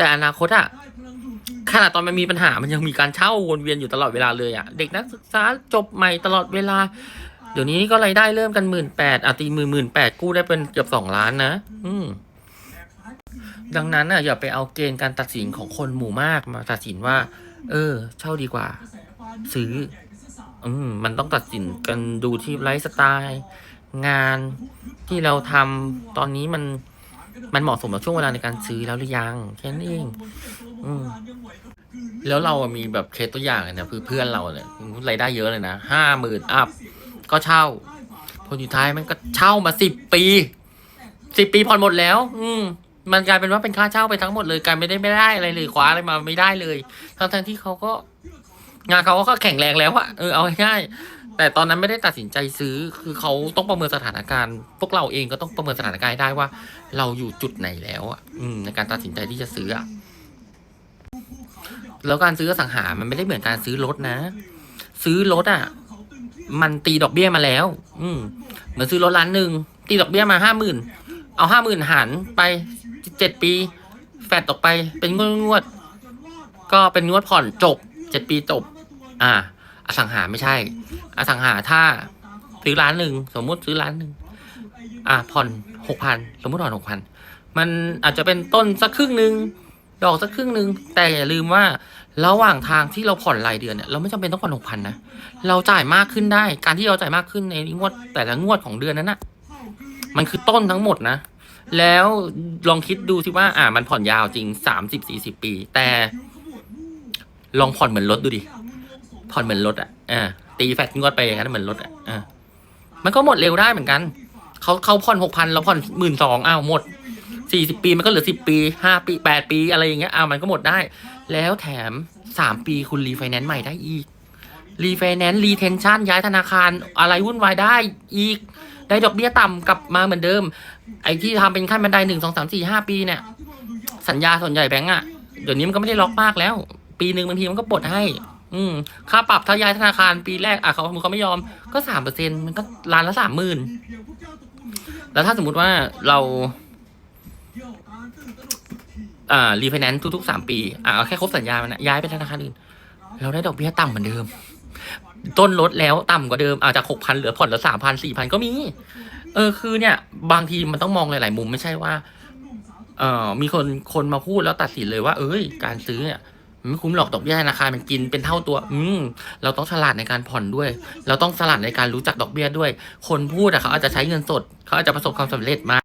แต่อนาคตอะขนาดตอนมันมีปัญหามันยังมีการเช่าวนเวียนอยู่ตลอดเวลาเลยอะเด็กนักศึกษาจบใหม่ตลอดเวลา เดี๋ยวนี้ก็รายได้เริ่มกันหมื่นแปดอะตีมือหมื่นแปดกู้ได้เป็นเกือบสองล้านนะ อืมดังนั้นอะอย่าไปเอาเกณฑ์การตัดสินของคนหมู่มากมาตัดสินว่า เออ เช่าดีกว่า ซื้อ อืมมันต้องตัดสินกันดูที่ไลฟ์สไตล์ งานที่เราทำตอนนี้มัน มันเหมาะสมกับช่วงเวลาในการซื้อแล้วหรือยังแค่นั้นเองอืมแล้วเรามีแบบเคสตัวอย่างเลยนะคือเพื่อนเราเนี่ยรายได้เยอะเลยนะห้าหมื่นอัพก็เช่าผลสุดท้ายมันก็เช่ามาสิบปีสิบปีผ่อนหมดแล้ว อืมมันกลายเป็นว่าเป็นค่าเช่าไปทั้งหมดเลยกลายไม่ได้ไม่ได้อะไรเลยคว้าอะไรมาไม่ได้เลยทั้งทั้งๆที่เขาก็ งานเขาก็แข็งแรงแล้วอะเออเอาง่าย แต่ตอนนั้นไม่ได้ตัดสินใจซื้อ คือเขาต้องประเมินสถานการณ์ พวกเราเองก็ต้องประเมินสถานการณ์ให้ได้ว่า เราอยู่จุดไหนแล้วอะอืมในการตัดสินใจที่จะซื้ออะแล้วการซื้ออสังหา มันไม่ได้เหมือนการซื้อรถนะ ซื้อรถอะ มันตีดอกเบี้ยมาแล้ว อืมเหมือนซื้อรถล้านหนึ่งตีดอกเบี้ยมาห้าหมื่นเอาห้าหมื่นหารไปเจ็ดปี แฟดออกไปเป็นงวดงวด ก็เป็นงวดผ่อนจบเจ็ดปีจบ อ่า อสังหาไม่ใช่ อสังหาถ้าซื้อล้านหนึ่งสมมุติซื้อล้านหนึ่งอ่าผ่อนหกพันสมมุติผ่อนหกพันมันอาจจะเป็นต้นสักครึ่งหนึ่งดอกสักครึ่งหนึ่งแต่อย่าลืมว่าระหว่างทางที่เราผ่อนรายเดือนเนี่ยเราไม่จำเป็นต้องผ่อนหกพันนะเราจ่ายมากขึ้นได้ การที่เราจ่ายมากขึ้นในงวดแต่ละงวดของเดือนนั้นน่ะมันคือต้นทั้งหมดนะ แล้วลองคิดดูสิว่า อ่า มันผ่อนยาวจริงสามสิบสี่สิบปี แต่ลองผ่อนเหมือนรถดูดิ ผ่อนเหมือนรถอะอ่าตีแฟตงวดไปอย่างนั้นเหมือนรถอะอ่ามันก็หมดเร็วได้เหมือนกันเขาเขาผ่อนหกพันเราผ่อนหมื่นสองอ้าวหมดสี่สิบปีมันก็เหลือสิบปีห้าปีแปดปีอะไรอย่างเงี้ยอ้าวมันก็หมดได้ แล้วแถมสามปีคุณรีไฟแนนซ์ใหม่ได้อีกรีไฟแนนซ์รีเทนชั่นย้ายธนาคารอะไรวุ่นวายได้อีก ได้ดอกเบี้ยต่ำกลับมาเหมือนเดิม ไอ้ที่ทำเป็นขั้นบันไดหนึ่งสองสามสี่ห้าปีเนี่ย สัญญาส่วนใหญ่แบงก์อะ เดี๋ยวนี้มันก็ไม่ได้ล็อกมากแล้ว ปีหนึ่งบางทีมันก็ปลดให้ อืม ค่าปรับถ้าย้ายธนาคารปีแรก อะเขาเขาไม่ยอม ก็สามเปอร์เซ็นมันก็ล้านละสามหมื่นแล้วถ้าสมมุติว่าเรา อ่า รีไฟแนนซ์ทุกๆสามปี อ่าแค่ครบสัญญามันนะย้ายไปธนาคารอื่น เราได้ดอกเบี้ยต่ำเหมือนเดิม ต้นลดแล้วต่ำกว่าเดิมอาจจะหกพันเหลือผ่อนเหลือสามพันสี่พันก็มี เออ คือเนี่ย บางทีมันต้องมองหลาย ๆ มุมไม่ใช่ว่า เอ่อ มีคนคนมาพูดแล้วตัดสินเลยว่า เอ้ย การซื้อเนี่ย ไม่คุ้มหรอกดอกเบี้ยธนาคารมันกินเป็นเท่าตัว อืมเราต้องฉลาดในการผ่อนด้วย เราต้องฉลาดในการรู้จักดอกเบี้ยด้วย คนพูดอะเขาอาจจะใช้เงินสด เขาอาจจะประสบความสำเร็จมา